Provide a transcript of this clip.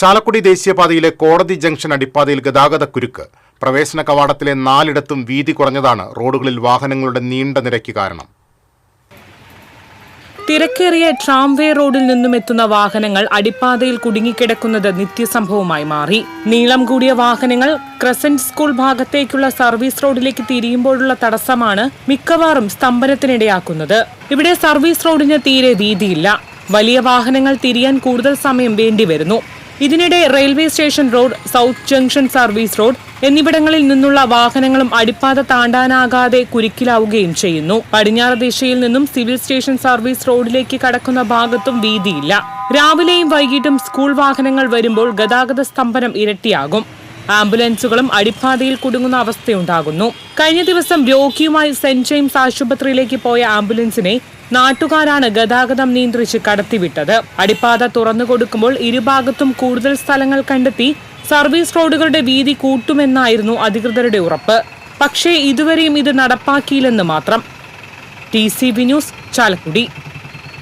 ചാലക്കുടി ദേശീയപാതയിലെ കോടതി ജംഗ്ഷൻ അടിപ്പാതയിൽ ഗതാഗത കുരുക്ക്. പ്രവേശന കവാടത്തിലെ നാലിടത്തും വീതി കുറഞ്ഞതാണ് റോഡുകളിൽ വാഹനങ്ങളുടെ നീണ്ട നിരക്ക് കാരണം. തിരക്കേറിയ ട്രാംവേ റോഡിൽ നിന്നും എത്തുന്ന വാഹനങ്ങൾ അടിപ്പാതയിൽ കുടുങ്ങിക്കിടക്കുന്നത് നിത്യസംഭവമായി മാറി. നീളം കൂടിയ വാഹനങ്ങൾ ക്രസന്റ് സ്കൂൾ ഭാഗത്തേക്കുള്ള സർവീസ് റോഡിലേക്ക് തിരിയുമ്പോഴുള്ള തടസ്സമാണ് മിക്കവാറും സ്തംഭനത്തിനിടയാക്കുന്നത്. ഇവിടെ സർവീസ് റോഡിന് തീരെ വീതിയില്ല. വലിയ വാഹനങ്ങൾ തിരിയാൻ കൂടുതൽ സമയം വേണ്ടിവരുന്നു. ഇതിനിടെ railway station road south junction service road എന്നിവിടങ്ങളിൽ നിന്നുള്ള വാഹനങ്ങളും അടിപ്പാത താണ്ടാനാകാതെ കുരുക്കിലാവുകയും ചെയ്യുന്നു. പടിഞ്ഞാറ് ദിശയിൽ നിന്നും സിവിൽ സ്റ്റേഷൻ സർവീസ് റോഡിലേക്ക് കടക്കുന്ന ഭാഗത്തും വീതിയില്ല. രാവിലെയും വൈകിട്ടും സ്കൂൾ വാഹനങ്ങൾ വരുമ്പോൾ ഗതാഗത സ്തംഭനം ഇരട്ടിയാകും. ആംബുലൻസുകളും അടിപ്പാതയിൽ കുടുങ്ങുന്ന അവസ്ഥയുണ്ടാകുന്നു. കഴിഞ്ഞ ദിവസം രോഗിയുമായി സെന്റ് ജെയിംസ് ആശുപത്രിയിലേക്ക് പോയ ആംബുലൻസിനെ നാട്ടുകാരാണ് ഗതാഗതം നിയന്ത്രിച്ച് കടത്തിവിട്ടത്. അടിപ്പാത തുറന്നു കൊടുക്കുമ്പോൾ ഇരുഭാഗത്തും കൂടുതൽ സ്ഥലങ്ങൾ കണ്ടെത്തി സർവീസ് റോഡുകളുടെ വീതി കൂട്ടുമെന്നായിരുന്നു അധികൃതരുടെ ഉറപ്പ്. പക്ഷേ ഇതുവരെയും ഇത് നടപ്പാക്കിയില്ലെന്ന് മാത്രം. T C B news Chalakudy.